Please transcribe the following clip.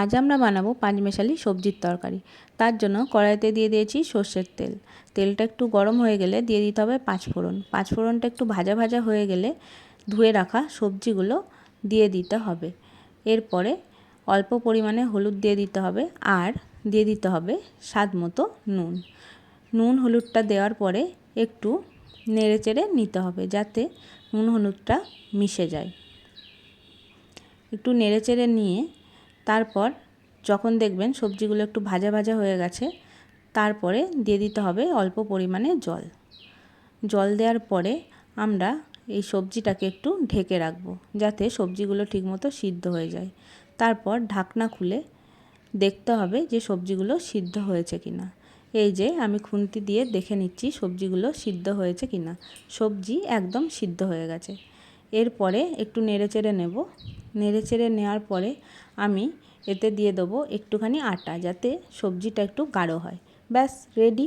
আজ আমরা বানাবো পাঁচমেশালি সবজির তরকারি। তার জন্য কড়াইতে দিয়ে দিয়েছি সর্ষের তেল। তেলটা একটু গরম হয়ে গেলে দিয়ে দিতে হবে পাঁচফোড়ন। পাঁচফোড়নটা একটু ভাজা ভাজা হয়ে গেলে ধুয়ে রাখা সবজিগুলো দিয়ে দিতে হবে। এরপরে অল্প পরিমাণে হলুদ দিয়ে দিতে হবে আর দিয়ে দিতে হবে স্বাদ মতো নুন। নুন হলুদটা দেওয়ার পরে একটু নেড়ে চেড়ে নিতে হবে যাতে নুন হলুদটা মিশে যায়। একটু নেড়ে চেড়ে নিয়ে তারপর যখন দেখবেন সবজিগুলো একটু ভাজা ভাজা হয়ে গেছে, তারপরে দিয়ে দিতে হবে অল্প পরিমাণে জল। জল দেওয়ার পরে আমরা এই সবজিটাকে একটু ঢেকে রাখব, যাতে সবজিগুলো ঠিকমতো সিদ্ধ হয়ে যায়। তারপর ঢাকনা খুলে দেখতে হবে যে সবজিগুলো সিদ্ধ হয়েছে কিনা। এই যে আমি খুন্তি দিয়ে দেখে নিচ্ছি সবজিগুলো সিদ্ধ হয়েছে কিনা। সবজি একদম সিদ্ধ হয়ে গেছে। এরপরে একটু নেড়ে চেড়ে নেব। নেড়ে চেড়ে নেওয়ার পরে আমি এতে দিয়ে দেবো একটুখানি আটা যাতে সবজিটা একটু গাঢ় হয়। ব্যাস রেডি